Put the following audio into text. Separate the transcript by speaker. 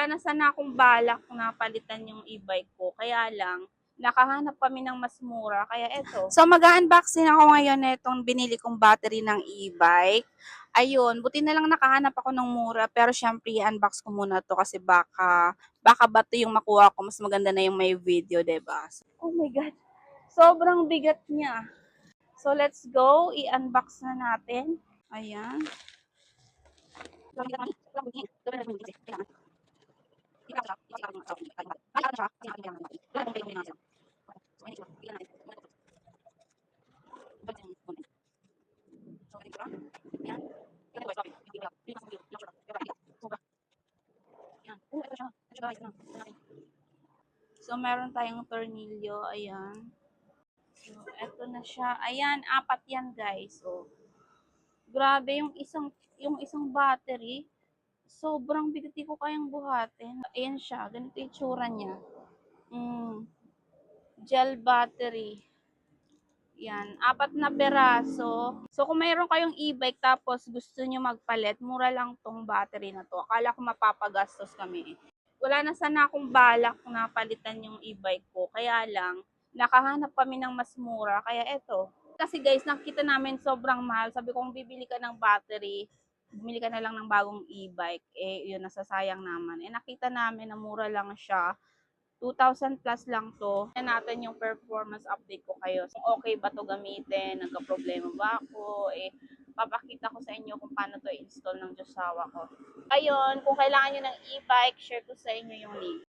Speaker 1: wala na sana akong balak na palitan yung e-bike ko. Kaya lang, nakahanap kami ng mas mura. Kaya eto. So, mag-unboxing ako ngayon na itong binili kong battery ng e-bike. Ayun, buti na lang nakahanap ako ng mura. Pero syempre, i-unbox ko muna to kasi baka, baka ba to yung makuha ko. Mas maganda na yung may video, ba Oh my God. Sobrang bigat niya. So, let's go. I-unbox na natin. Ayan. So, meron tayong tornilyo. Ayan. So, eto na siya. Ayan, apat yan, guys. So, grabe yung isang yung isang battery. Sobrang bigat ko kayang buhatin. Ayan siya. Ganito yung tsura niya. Mm. Gel battery. Yan. Apat na peraso. So, kung mayroon kayong e-bike tapos gusto nyo magpalit, mura lang tong battery na to. Akala ko mapapagastos kami. Wala na sana akong balak na palitan yung e-bike ko. Kaya lang, nakahanap kami ng mas mura. Kaya eto. Kasi guys, nakita namin sobrang mahal. Sabi ko, kung bibili ka ng battery, bumili ka na lang ng bagong e-bike. Eh, yun, nasasayang naman. Eh, nakita namin na mura lang siya. 2,000 plus lang to. Tignan natin yung performance update ko kayo. Kung okay ba to gamitin, nagka-problema ba ako, eh, papakita ko sa inyo kung paano to install ng Josawa ko. Ayun, kung kailangan nyo ng e-bike, share ko sa inyo yung link.